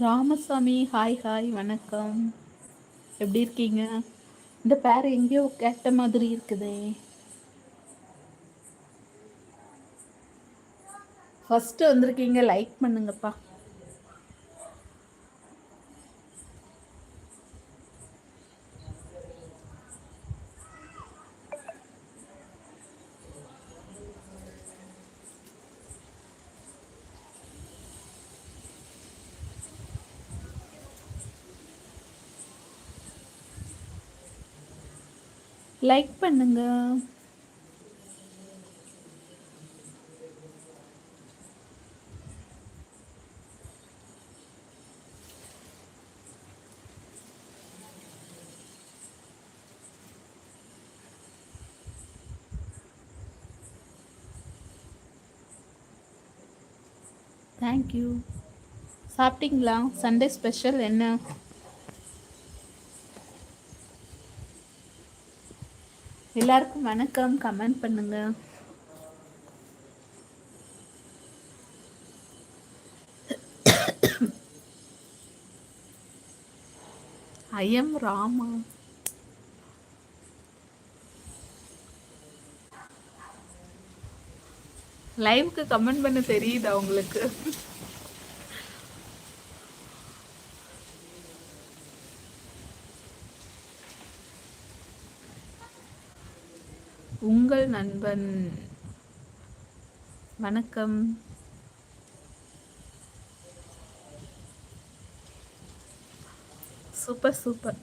Ramasamy hi hi வணக்கம். எப்படி இருக்கீங்க? இந்த பேர் எங்கேயோ கேட்ட மாதிரி இருக்குதே. ஃபஸ்ட்டு வந்திருக்கீங்க லைக் பண்ணுங்கப்பா. லைக் பண்ணுங்க. தேங்க்யூ சாப்பிட்டீங்களா? சண்டே ஸ்பெஷல் என்ன? எல்லாருக்கும் வணக்கம். கமெண்ட் பண்ணுங்க. ஐயம் ராமா லைவ்க்கு கமெண்ட் பண்ண தெரியுதா உங்களுக்கு? உங்கள் நண்பன். வணக்கம். Super super.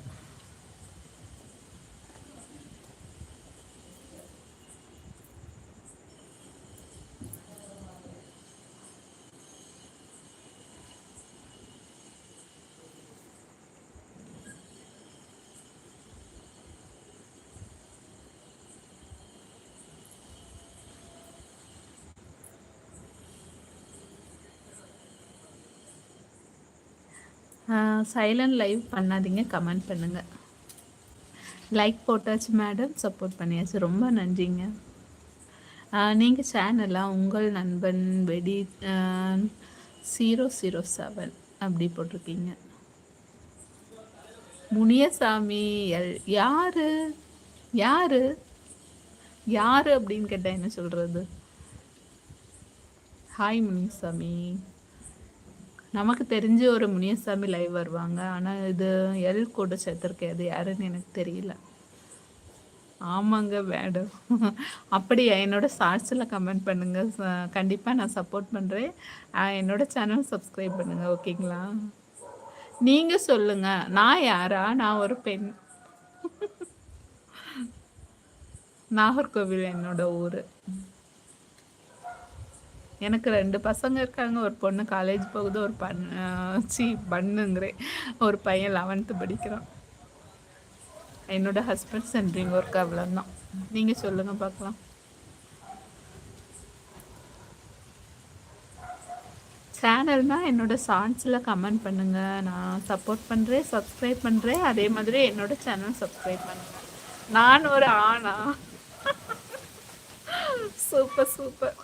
சைலண்ட் லைவ் பண்ணாதீங்க கமெண்ட் பண்ணுங்கள் லைக் போட்டாச்சு மேடம் சப்போர்ட் பண்ணியாச்சு. ரொம்ப நன்றிங்க. நீங்கள் சேனலாக உங்கள் நண்பன் வெடி ஜீரோ ஜீரோ செவன் அப்படி போட்டிருக்கீங்க. முனியசாமி எல் யாரு? யாரு? யாரு அப்படின்னு கேட்டால் என்ன சொல்கிறது ஹாய் முனியசாமி. நமக்கு தெரிஞ்ச ஒரு முனியசாமி லைவ் வருவாங்க. ஆனால் இது எல் கூட சேர்த்துருக்கேன் அது யாருன்னு எனக்கு தெரியல. ஆமாங்க மேடம் அப்படியா? என்னோட ஷார்ட்ஸில் கமெண்ட் பண்ணுங்கள் கண்டிப்பாக நான் சப்போர்ட் பண்ணுறேன் என்னோட சேனல் சப்ஸ்கிரைப் பண்ணுங்கள் ஓகேங்களா நீங்கள் சொல்லுங்கள் நான் யாரா? நான் ஒரு பெண். நாகர்கோவில் என்னோட ஊர். எனக்கு ரெண்டு பசங்க இருக்காங்க. ஒரு பொண்ணு காலேஜ் போகுது ஒரு பண் சி பண்ணுங்கிறேன் ஒரு பையன் லெவன்த்து படிக்கிறான். என்னோட ஹஸ்பண்ட் சென்ட்ரிங் ஒர்க் அவ்வளோதான் நீங்கள் சொல்லுங்கள் பார்க்கலாம். சேனல்னால் என்னோடய சாங்ஸில் கமெண்ட் பண்ணுங்கள் நான் சப்போர்ட் பண்ணுறேன் சப்ஸ்கிரைப் பண்ணுறேன் அதே மாதிரி என்னோடய சேனல் சப்ஸ்கிரைப் பண்ணுங்கள் நான் ஒரு ஆணா? சூப்பர் சூப்பர்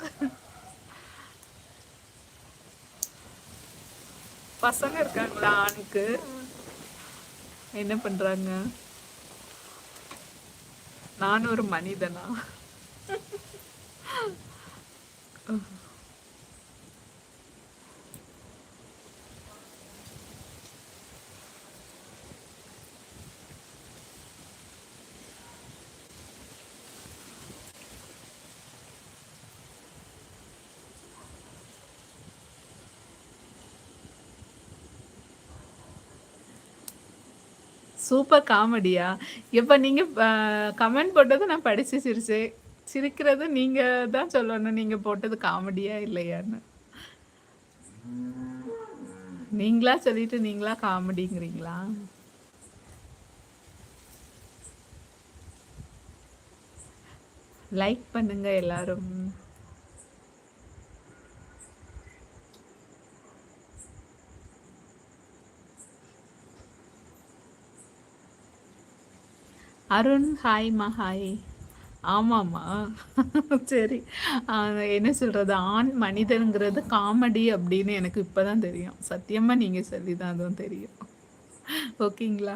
பசங்க இருக்காங்களா ஆணுக்கு? என்ன பண்றாங்க? நான் ஒரு மனிதனா? சூப்பர் காமெடியா இப்போ நீங்கள் கமெண்ட் போட்டது நான் படித்து சிரிச்சேன் சிரிக்கிறது நீங்கள் தான் சொல்லணும் நீங்கள் போட்டது காமெடியா இல்லையான்னு. நீங்களா சொல்லிட்டு நீங்களா காமெடிங்கிறீங்களா லைக் பண்ணுங்க எல்லாரும். அருண் ஹாய்மா ஹாய் ஆமாம்மா சரி. என்ன சொல்கிறது ஆண் மனிதனுங்கிறது காமெடி அப்படின்னு எனக்கு இப்போ தான் தெரியும். சத்தியமாக நீங்கள் சொல்லி தான் அதுவும் தெரியும். ஓகேங்களா?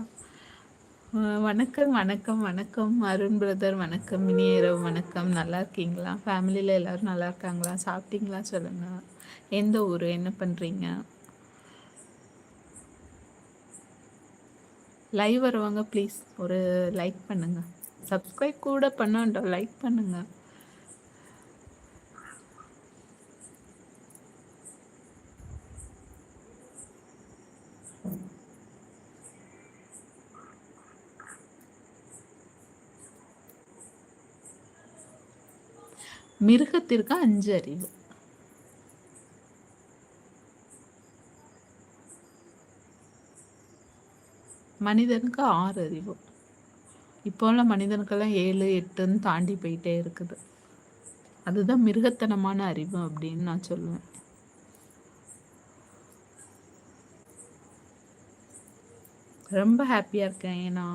வணக்கம், வணக்கம், வணக்கம். அருண் பிரதர் வணக்கம். இனிய இரவு வணக்கம். நல்லா இருக்கீங்களா? ஃபேமிலியில் எல்லோரும் நல்லா இருக்காங்களா? சாப்பிட்டீங்களா? சொல்லுங்கள் எந்த ஊர் என்ன பண்ணுறீங்க லைவ் வருவாங்க ப்ளீஸ் ஒரு லைக் பண்ணுங்க. சப்ஸ்கிரைப் கூட பண்ண லைக் பண்ணுங்க. மிருகத்திற்கு அஞ்சு அறிவு. மனிதனுக்கு ஆறு அறிவு. இப்போ உள்ள மனிதனுக்கெல்லாம் ஏழு எட்டுன்னு தாண்டி போயிட்டே இருக்குது. அதுதான் மிருகத்தனமான அறிவு அப்படின்னு நான் சொல்லுவேன். ரொம்ப ஹாப்பியாக இருக்கேன். ஏன்னா,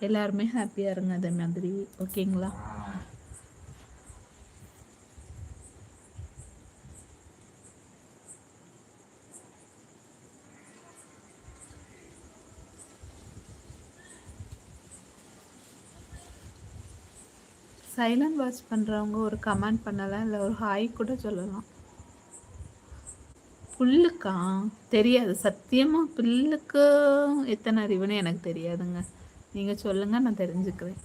எல்லாருமே ஹாப்பியாக இருங்க அதே மாதிரி. ஓகேங்களா? சைலண்ட் வாட்ச் பண்ணுறவங்க ஒரு கமெண்ட் பண்ணலாம் இல்லை ஒரு ஹாய் கூட சொல்லலாம். புல்லுக்கா? தெரியாது. சத்தியமாக புல்லுக்கு எத்தனை அறிவுன்னு எனக்கு தெரியாதுங்க. நீங்கள் சொல்லுங்கள் நான் தெரிஞ்சுக்கிறேன்.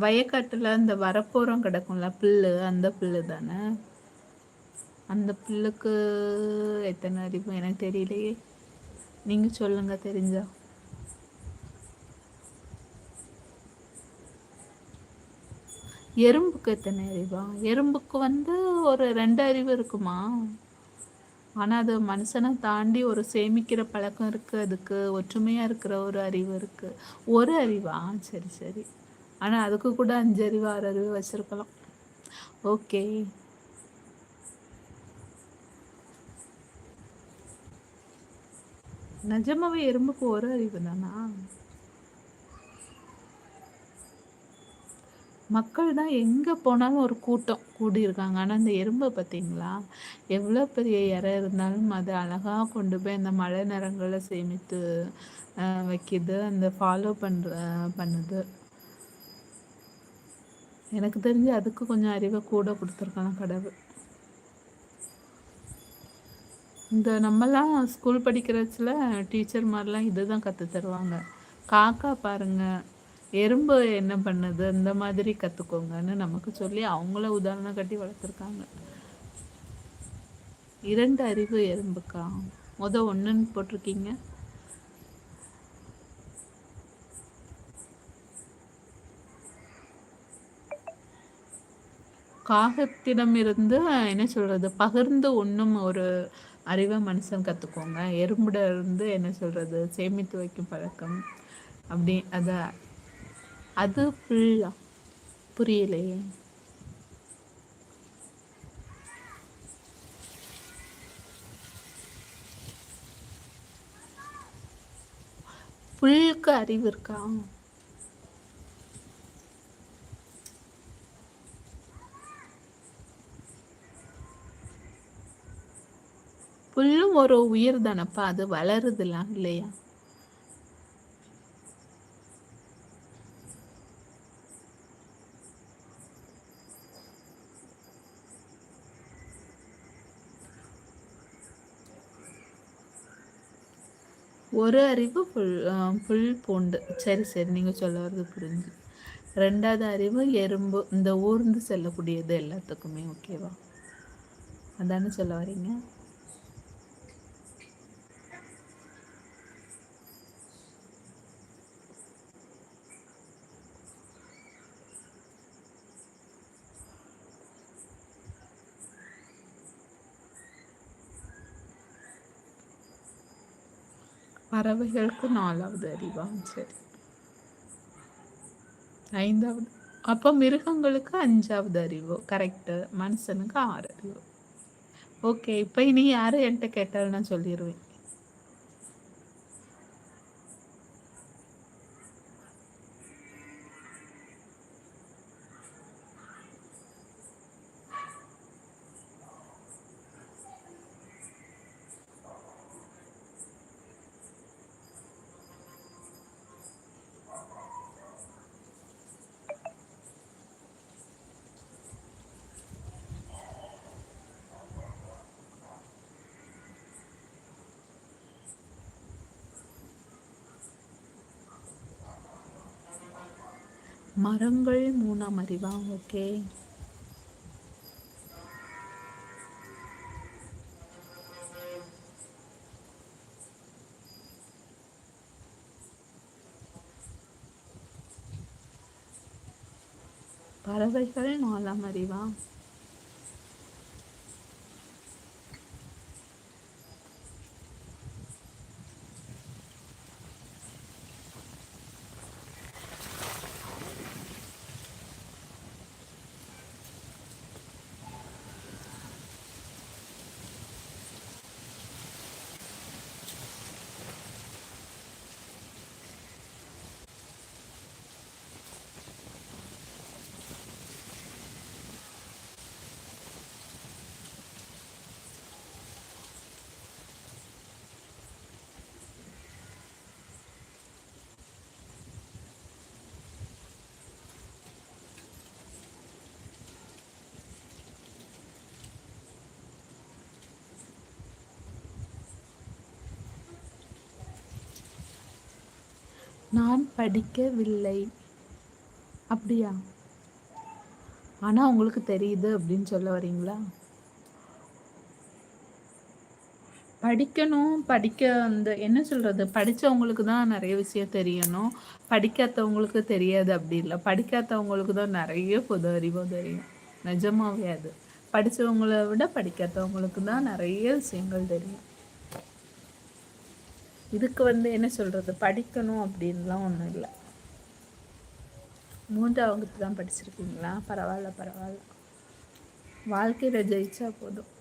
வயக்காட்டில் இந்த வரப்போரம் கிடக்கும்ல புல்லு அந்த புல்லு தானே? அந்த புல்லுக்கு எத்தனை அறிவு எனக்கு தெரியலையே. நீங்கள் சொல்லுங்கள் தெரிஞ்சா. எறும்புக்கு எத்தனை அறிவா? எறும்புக்கு வந்து ஒரு ரெண்டு அறிவு இருக்குமா? ஆனால் அது மனுஷனை தாண்டி ஒரு சேமிக்கிற பழக்கம் இருக்குது அதுக்கு ஒற்றுமையாக இருக்கிற ஒரு அறிவு இருக்குது ஒரு அறிவா? சரி சரி. ஆனால் அதுக்கு கூட அஞ்சு அறிவு ஆறு அறிவு வச்சுருக்கலாம். ஓகே. நிஜமாவே எறும்புக்கு ஒரு அறிவு தானா? மக்கள் தான் எங்கே போனாலும் ஒரு கூட்டம் கூடியிருக்காங்க. ஆனால் இந்த எறும்பை பார்த்தீங்களா? எவ்வளோ பெரிய இறை இருந்தாலும் அது அழகாக கொண்டு போய் அந்த மழை நேரங்களில் சேமித்து வைக்கிது அந்த ஃபாலோ பண்ணுற பண்ணுது. எனக்கு தெரிஞ்சு அதுக்கு கொஞ்சம் அறிவை கூட கொடுத்துருக்காங்க கடவுள். இந்த நம்மலாம் ஸ்கூல் படிக்கிறச்சில் டீச்சர் மாதிரிலாம் இதுதான் கற்று தருவாங்க. காக்கா பாருங்கள் எறும்பு என்ன பண்ணுது? இந்த மாதிரி கற்றுக்கோங்கன்னு நமக்கு சொல்லி அவங்கள உதாரணம் கட்டி வளர்த்துருக்காங்க. இரண்டு அறிவு எறும்புக்கா? முத ஒன்றுன்னு போட்டிருக்கீங்க. காகத்திடமிருந்து என்ன சொல்றது? பகிர்ந்து உண்ணும் ஒரு அறிவை மனுஷன் கற்றுக்கோங்க எறும்புட இருந்து என்ன சொல்றது? சேமித்து வைக்கும் பழக்கம். அப்படி அதை அது ஃபுல்லா புரியலையே. புல்லுக்கு அறிவு இருக்கா? புல்லும் ஒரு உயிர் தானப்பா அது வளருதுலாம் இல்லையா? ஒரு அறிவு புல் புல் பூண்டு. சரி சரி நீங்கள் சொல்ல வர்றது புரிஞ்சு ரெண்டாவது அறிவு எறும்பு. இந்த ஊர்ந்து செல்லக்கூடியது எல்லாத்துக்குமே ஓகேவா அதானே சொல்ல வரீங்க பறவைகளுக்கு நாலாவது அறிவாம். சரி. ஐந்தாவது. அப்போ மிருகங்களுக்கு அஞ்சாவது அறிவு. கரெக்டு மனுஷனுக்கு ஆறு அறிவு. ஓகே இப்போ இனி யாரும் என்கிட்ட கேட்டாலும் நான் சொல்லிடுவேன் மரங்கள் மூணாம் அறிவா ஓகே. பறவைகள் நாலாம் அறிவா நான் படிக்கவில்லை. அப்படியா? ஆனால் உங்களுக்கு தெரியுது அப்படின்னு சொல்ல வரீங்களா? படிக்கணும் படிக்க அந்த என்ன சொல்கிறது படித்தவங்களுக்கு தான் நிறைய விஷயம் தெரியணும். படிக்காதவங்களுக்கு தெரியாது அப்படி இல்லை. படிக்காதவங்களுக்கு தான் நிறைய பொது அறிவோ தெரியும். நிஜமாவே அது. படித்தவங்கள விட படிக்காதவங்களுக்கு தான் நிறைய விஷயங்கள் தெரியும். இதுக்கு வந்து என்ன சொல்கிறது படிக்கணும் அப்படின்லாம் ஒன்றும் இல்லை. மூன்றாம் வகுப்பு தான் படிச்சிருக்கீங்களா? பரவாயில்ல பரவாயில்ல. வாழ்க்கையில் ஜெயிச்சா போதும்.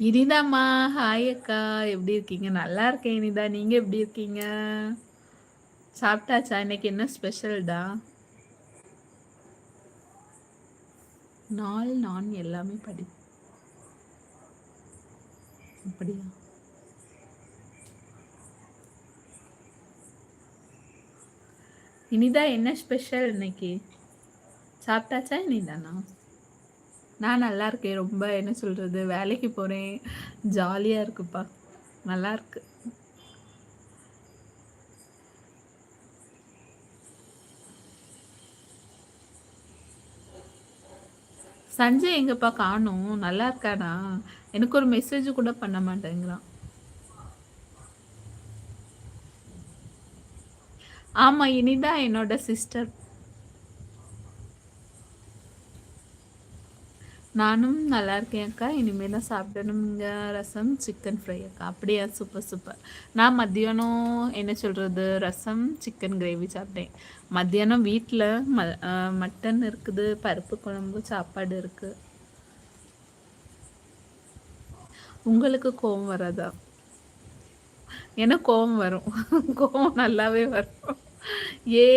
இனிதாம்மா. ஹாய் அக்கா. எப்படி இருக்கீங்க? நல்லா இருக்கேன் இனிதா. நீங்க எப்படி இருக்கீங்க? சாப்பிட்டாச்சா? இன்னைக்கு என்ன ஸ்பெஷல்டா நாள் நான் எல்லாமே படி. அப்படியா? இனிதா என்ன ஸ்பெஷல் இன்னைக்கு? சாப்பிட்டாச்சா? இனிதானா? நான் நல்லா இருக்கேன் ரொம்ப என்ன சொல்கிறது வேலைக்கு போகிறேன் ஜாலியாக இருக்குப்பா. நல்லா இருக்கு சஞ்சய் எங்கப்பா காணும்? நல்லா இருக்கானா எனக்கு ஒரு மெசேஜ் கூட பண்ண மாட்டேங்கிறான். ஆமாம் இனிதான் என்னோட சிஸ்டர் நானும் நல்லா இருக்கேன் அக்கா. இனிமேல் தான் சாப்பிடணும் இங்கே ரசம் சிக்கன் ஃப்ரை அக்கா. அப்படியா? சூப்பர் சூப்பர் நான் மத்தியானம் என்ன சொல்கிறது ரசம் சிக்கன் கிரேவி சாப்பிட்டேன். மத்தியானம் வீட்டில் ம மட்டன் இருக்குது பருப்பு குழம்பு சாப்பாடு இருக்குது உங்களுக்கு கோவம் வராதா? எனக்கு கோவம் வரும். கோவம் நல்லாவே வரும். ஏ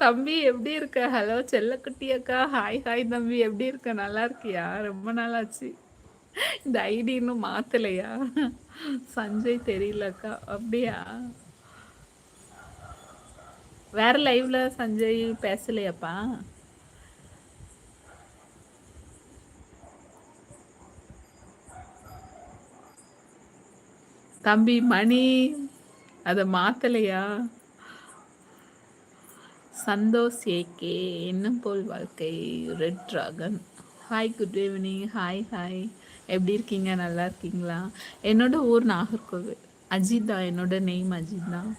தம்பி எப்படி இருக்க? ஹலோ செல்லக்குட்டி அக்கா ஹாய் ஹாய் தம்பி. எப்படி இருக்க? நல்லா இருக்கியா? ரொம்ப நாளாச்சு. இந்த ஐடி இன்னும் மாத்தலையா? சஞ்சய் தெரியலக்கா. அப்படியா? வேற லைவ்ல சஞ்சய் பேசலையாப்பா? தம்பி மணி அதை மாத்தலையா? சந்தோஷ் ஏகே என்ன போல் வாழ்க்கை red dragon hi good evening hi hi எப்படி இருக்கீங்க? நல்லா இருக்கீங்களா? என்னோட ஊர் நாகர்கோவில். அஜித் தான் என்னோட நெய்ம் அஜித் தான்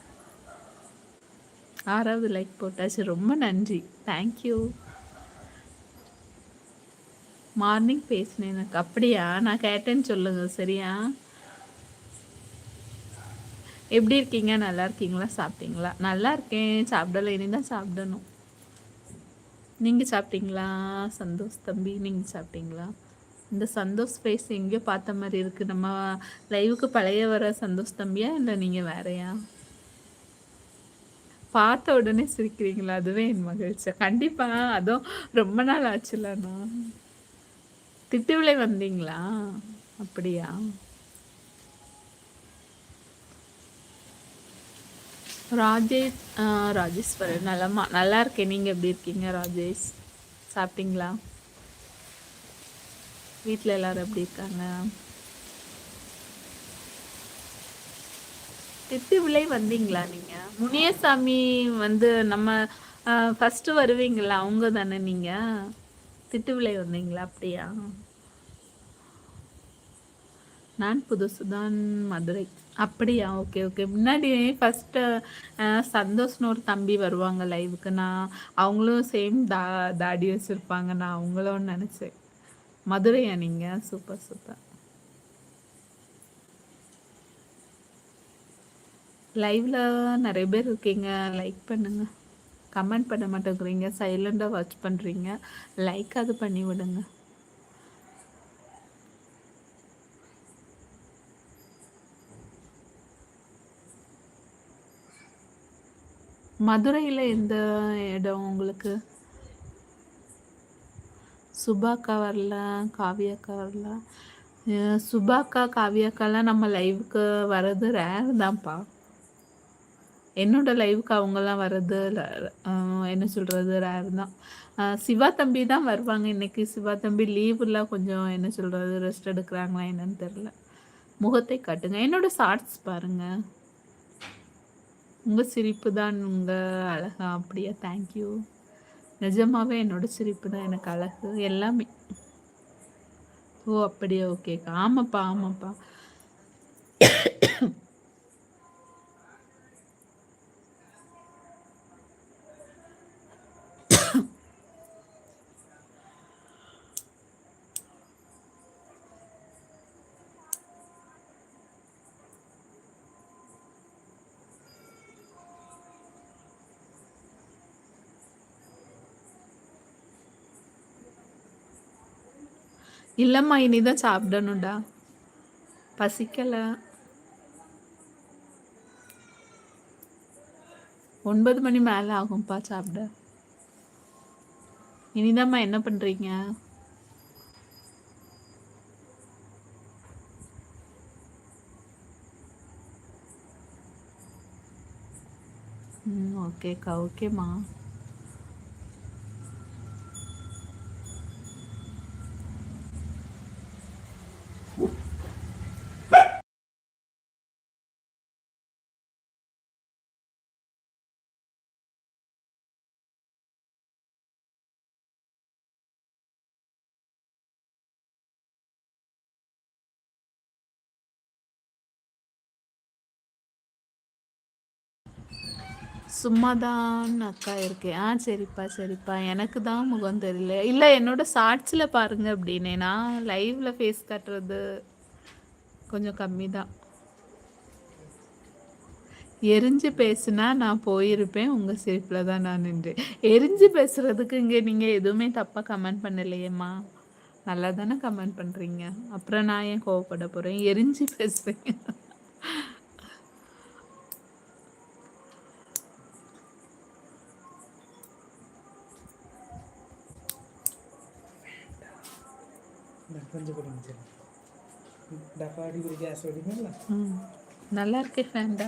ஆறாவது லைக் போட்டாச்சு. ரொம்ப நன்றி. தேங்க்யூ மார்னிங் பேசினேன் எனக்கு. அப்படியா? நான் கேட்டேன்னு சொல்லுங்கள் சரியா? எப்படி இருக்கீங்க? நல்லா இருக்கீங்களா? சாப்பிட்டீங்களா? நல்லா இருக்கேன். சாப்பிடல இனி தான் சாப்பிடணும். நீங்கள் சாப்பிட்டீங்களா? சந்தோஷ் தம்பி நீங்கள் சாப்பிட்டீங்களா? இந்த சந்தோஷ் ஃபேஸ் எங்கேயோ பார்த்த மாதிரி இருக்குது நம்ம லைவுக்கு பழைய வர சந்தோஷ் தம்பியா? இல்லை நீங்கள் வேறையா? பார்த்த உடனே சிரிக்கிறீங்களா? அதுவே என் மகிழ்ச்சி. கண்டிப்பாக அதுவும் ரொம்ப நாள் ஆச்சுல்லண்ணா திட்டுவிளை வந்தீங்களா? அப்படியா? ராஜேஷ் ராஜேஸ்வரர். நல்லம்மா நல்லா இருக்கேன். நீங்கள் எப்படி இருக்கீங்க ராஜேஷ்? சாப்பிட்டீங்களா? வீட்டில் எல்லாரும் எப்படி இருக்காங்க? திட்டு விலை வந்தீங்களா நீங்கள் முனியசாமி வந்து நம்ம ஃபஸ்ட்டு வருவீங்களா? அவங்க தானே நீங்கள் திட்டு விலை வந்தீங்களா? அப்படியா? நான் புதுசுதான் மதுரை. அப்படியா? Okay okay. முன்னாடி ஃபஸ்ட்டு சந்தோஷ்னு ஒரு தம்பி வருவாங்க லைவுக்கு நான் அவங்களும் சேம் தா தாடி வச்சுருப்பாங்க நான் அவங்களும் நினச்சேன். மதுரையா நீங்கள் சூப்பர் சூப்பர் லைவ்ல நிறைய பேர் இருக்கீங்க. லைக் பண்ணுங்க. கமெண்ட் பண்ண மாட்டேங்கிறீங்க. சைலண்டாக வாட்ச் பண்ணுறீங்க லைக் அது பண்ணி விடுங்க. மதுரையில் எந்த இடம் உங்களுக்கு? சுபாக்கா வரல காவியாக்கா வரல. சுபாக்கா காவியாக்காலாம் நம்ம லைவுக்கு வர்றது ரேர் தான்ப்பா. என்னோட லைவுக்கு அவங்கெல்லாம் வர்றது என்ன சொல்கிறது ரேர் தான். சிவா தம்பி தான் வருவாங்க இன்னைக்கு. சிவா தம்பி லீவுலாம் கொஞ்சம் என்ன சொல்கிறது ரெஸ்ட் எடுக்கிறாங்களா என்னன்னு தெரில முகத்தை காட்டுங்க. என்னோட ஷார்ட்ஸ் பாருங்கள் உங்கள் சிரிப்பு தான் உங்கள் அழகா? அப்படியா? தேங்க்யூ நிஜமாவே என்னோட சிரிப்பு தான் எனக்கு அழகு. எல்லாமே. ஓ அப்படியா? ஓகேக்கா ஆமாப்பா ஆமாப்பா. இல்லைம்மா இனிதான் சாப்பிடணும்டா. பசிக்கலை. ஒன்பது மணி மேலே ஆகும்ப்பா சாப்பிட. இனிதாம்மா என்ன பண்ணுறீங்க ம் ஓகேக்கா ஓகேம்மா. சும்மா தான் அக்கா இருக்கேன். ஆ சரிப்பா சரிப்பா. எனக்கு தான் முகம் தெரியல. இல்லை என்னோட ஷார்ட்ஸில் பாருங்க அப்படின்னு. நான் லைவில் ஃபேஸ் காட்டுறது கொஞ்சம் கம்மி தான் எரிஞ்சு பேசுனா நான் போயிருப்பேன். உங்கள் சிரிப்பில் தான் நான் நின்று எரிஞ்சு பேசுகிறதுக்கு இங்கே நீங்கள் எதுவுமே தப்பாக கமெண்ட் பண்ணலையேம்மா? நல்லா தானே கமெண்ட் பண்ணுறீங்க அப்புறம் நான் ஏன் கோவப்பட போகிறேன் எரிஞ்சு பேசுகிறேன் கொஞ்சம் கொடுங்க டப்பா அடிக்கடி கேஸ் வெடிங்களா நல்லா இருக்கு ஃபேண்டா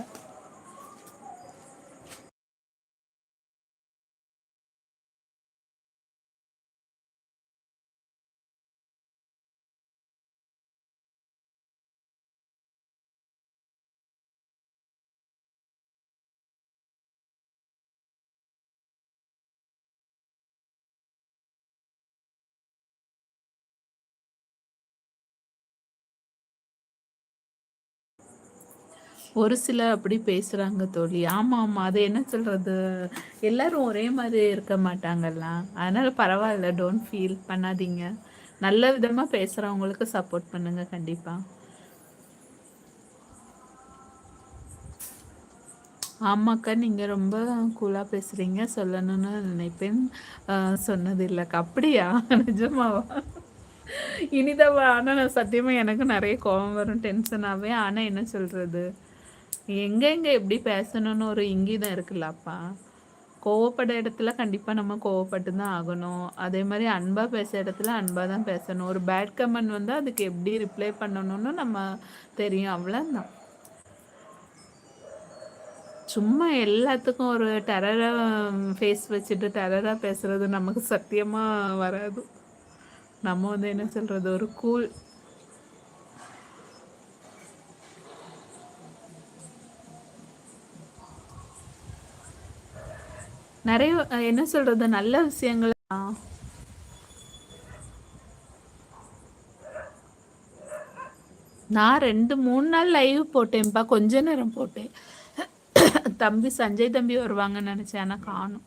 ஒரு சிலர் அப்படி பேசுகிறாங்க தோழி. ஆமாம் ஆமாம் அது என்ன சொல்கிறது எல்லாரும் ஒரே மாதிரி இருக்க மாட்டாங்கல்ல அதனால் பரவாயில்ல. டோன்ட் ஃபீல் பண்ணாதீங்க. நல்ல விதமாக பேசுகிறவங்களுக்கு சப்போர்ட் பண்ணுங்கள் கண்டிப்பாக ஆமாக்கா நீங்கள் ரொம்ப கூலாக பேசுகிறீங்க சொல்லணும்னு நினைப்பேன். சொன்னது இல்லைக்கா அப்படியா? நிஜமாவா? இனிதாவா? ஆனால் நான் சத்தியமாக எனக்கு நிறைய கோபம் வரும். டென்ஷனாகவே ஆனால் என்ன சொல்கிறது எங்கெங்கே எப்படி பேசணும்னு ஒரு இங்கீதம் இருக்குல்லப்பா. கோவப்பட இடத்துல கண்டிப்பாக நம்ம கோவப்பட்டு தான் ஆகணும். அதே மாதிரி அன்பாக பேச இடத்துல அன்பாக தான் பேசணும். ஒரு பேட் கமெண்ட் வந்தால் அதுக்கு எப்படி ரிப்ளை பண்ணணும்னு நம்ம தெரியும். அவ்வளோதான் சும்மா எல்லாத்துக்கும் ஒரு டெரராக ஃபேஸ் வச்சுட்டு டெரராக பேசுறது நமக்கு சத்தியமாக வராது. நம்ம வந்து என்ன சொல்கிறது ஒரு கூல் நிறைய என்ன சொல்றது நல்ல விஷயங்கள். நான் ரெண்டு மூணு நாள் லைவ் போட்டேன்ப்பா கொஞ்ச நேரம் போட்டேன். தம்பி சஞ்சய் தம்பி வருவாங்கன்னு நினைச்சேன். ஆனா காணும்.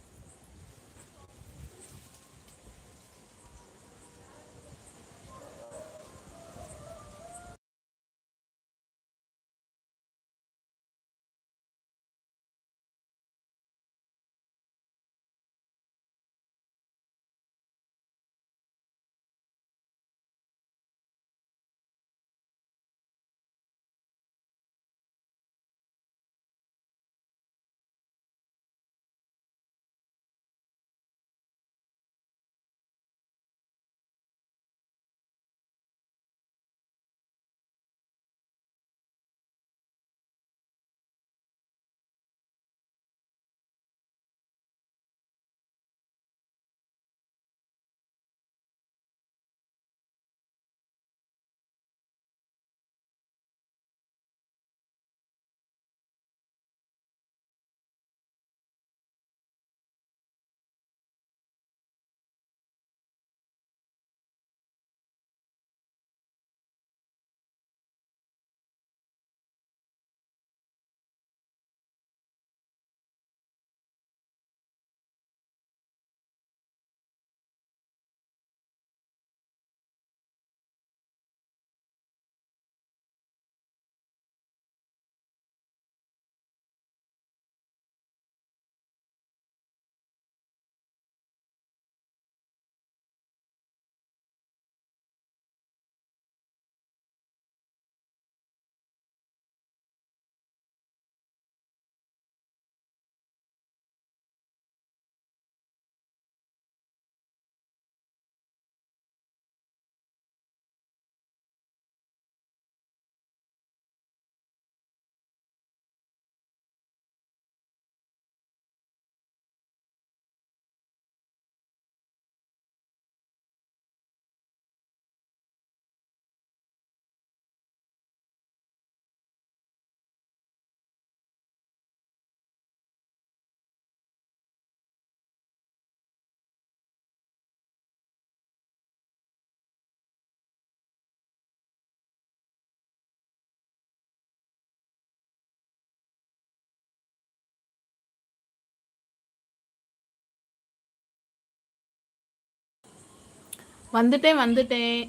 வந்துட்டேன் வந்துட்டேன்.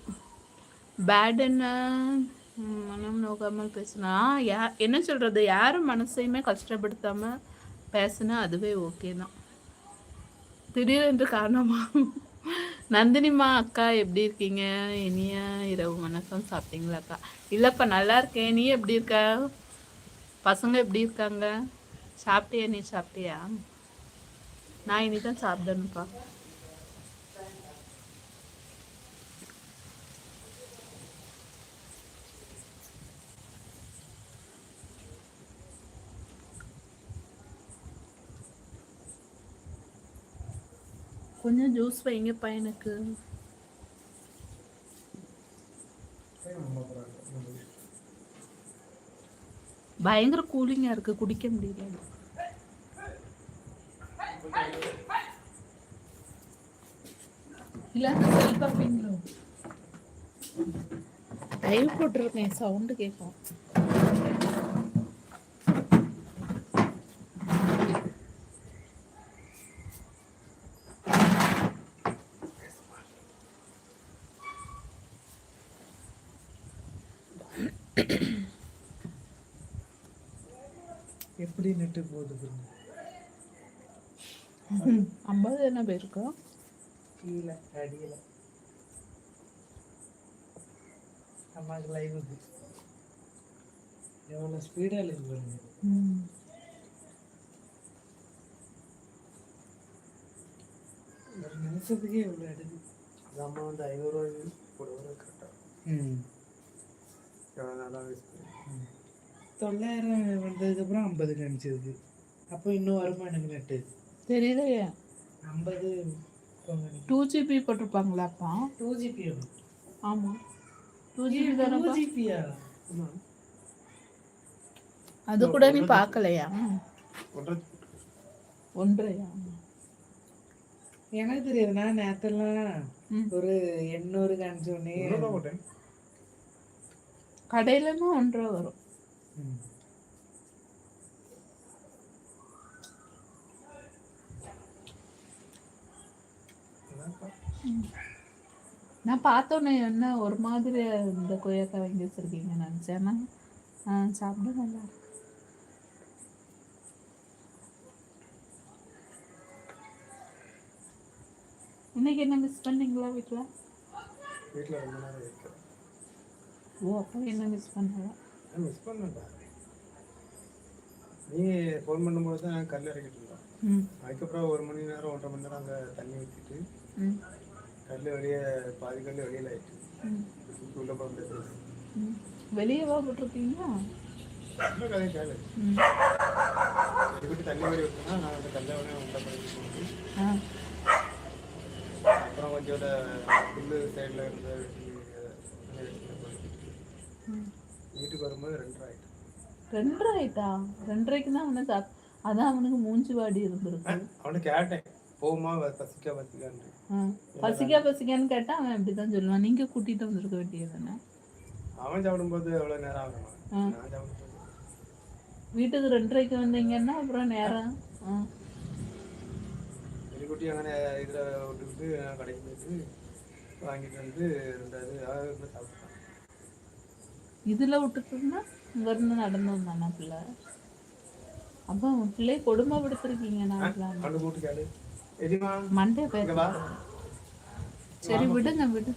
பேடுன்னு மனம் நோக்காமல் பேசினா யா என்ன சொல்கிறது யாரும் மனசையுமே கஷ்டப்படுத்தாமல் பேசுனா அதுவே ஓகே தான். திடீரென்று காரணமா? நந்தினிமா அக்கா எப்படி இருக்கீங்க? இனிய இரவு வணக்கம். சாப்பிட்டீங்களா அக்கா? இல்லைப்பா நல்லா இருக்கேன். நீ எப்படி இருக்க? பசங்க எப்படி இருக்காங்க? சாப்பிட்டியா நீ சாப்பிட்டியா? நான் இனி தான் சாப்பிடணும்ப்பா. கொஞ்சம் ஜூஸ் வைங்க பையனுக்கு பயங்கர கூலிங்கா இருக்கு குடிக்க முடியல. இல்ல செல்ஃபா லைவ் போட்டிருக்கேன் சவுண்டு கேட்கும். எப்படி நெட்டு போகுது பாருங்க. ஐம்பது என்ன பேருக்கா கீழே அடியில. அம்மாவுக்கு லைவ் இது எவ்வளோ ஸ்பீடாக லைவ் பாருங்க. ம். நிமிஷத்துக்கே இவ்வளோ எடுக்கு அது அம்மா வந்து ஐநூறுரூவா கூட வர கரெக்டாக ம். எவ்வளோ வேஸ்ட் பண்ணி தொள்ளாயிரம் வந்ததுக்கப்புறம் ஐம்பது கணிச்சதுக்கு அப்போ இன்னும் வருமா எனக்கு நெட்டு தெரியலையே. ஐம்பது டூ ஜிபி போட்டிருப்பாங்களாப்பா டூ ஜிபி ஆமாம் டூ ஜிபி டூ தானப்பா ஜிபியா அது கூட நீ பார்க்கலையா ஒன்றரை ஒன்றையா எனக்கு தெரியாது நான். ஒரு எண்ணூறு காமிச்சோடனே கடையிலன்னா ஒன்றரை வரும். நான் பார்த்தோன்னே என்ன ஒரு மாதிரி இந்த கொய்யாக்காய் வாங்கி வச்சிருக்கீங்க நினச்சேன்னா ஆ சாப்பிட நல்லா இருக்கு. இன்னைக்கு என்ன மிஸ் பண்ணீங்களா வீட்டில் வீட்டில் ரொம்ப நேரம் இருக்கிறேன் ஓ அப்போ என்ன மிஸ் பண்ணல நான் மிஸ் பண்ணேன்டா. நீ ஃபோன் பண்ணும்போது தான் நான் கல் இறக்கிட்டு இருந்தோம் அதுக்கப்புறம் ஒரு மணி நேரம் ஒன்றரை மணி நேரம் அங்கே தண்ணி ஊற்றிட்டு கல் வெளியே பாதி கல் வெளியில் ஆயிட்டு. உள்ள போக முடியாது ம். வெளியவா போட்டிருக்கீங்களா ரொம்ப கதையை கேளு. தண்ணி வரி விட்டுனா நான் அந்த கல்லை உடனே உள்ள பண்ணி அப்புறம் கொஞ்சம் புல்லு சைடில் இருந்த வீட்டுக்கு வரும்போது ரெண்டரை ஆயிட்டு. ரெண்டரை ஆயிட்டா? ரெண்டரைக்கு தான் அவனை சாப் அவனுக்கு மூஞ்சி வாடி இருந்திருக்கு. அவனுக்கு கேட்டேன். போமா பசிக்கா பசிக்கான்னு பசிக்கா பசிக்கான்னு கேட்டா அவன் அப்படிதான் சொல்லுவான். நீங்க கூட்டிட்டு வந்திருக்க வேண்டியதுன்னு அவன் சாப்பிடும்போது எவ்வளவு நேரம் ஆகும்? நான் வீட்டுக்கு ரெண்டரைக்கு வந்தீங்கன்னா அப்புறம் நேரம் எலிக்குட்டி அங்கே இதில் விட்டுக்கிட்டு கடைக்கு போயிட்டு வாங்கிட்டு வந்து ரெண்டாவது சாப்பிட்டேன். இதுல விட்டுட்டுன்னா இங்க இருந்து நடந்து வந்தானா பிள்ளை? அப்ப உன் பிள்ளைய கொடுமைப்படுத்திருக்கீங்க நான் மண்டே போய் சரி விடுங்க விடுங்க.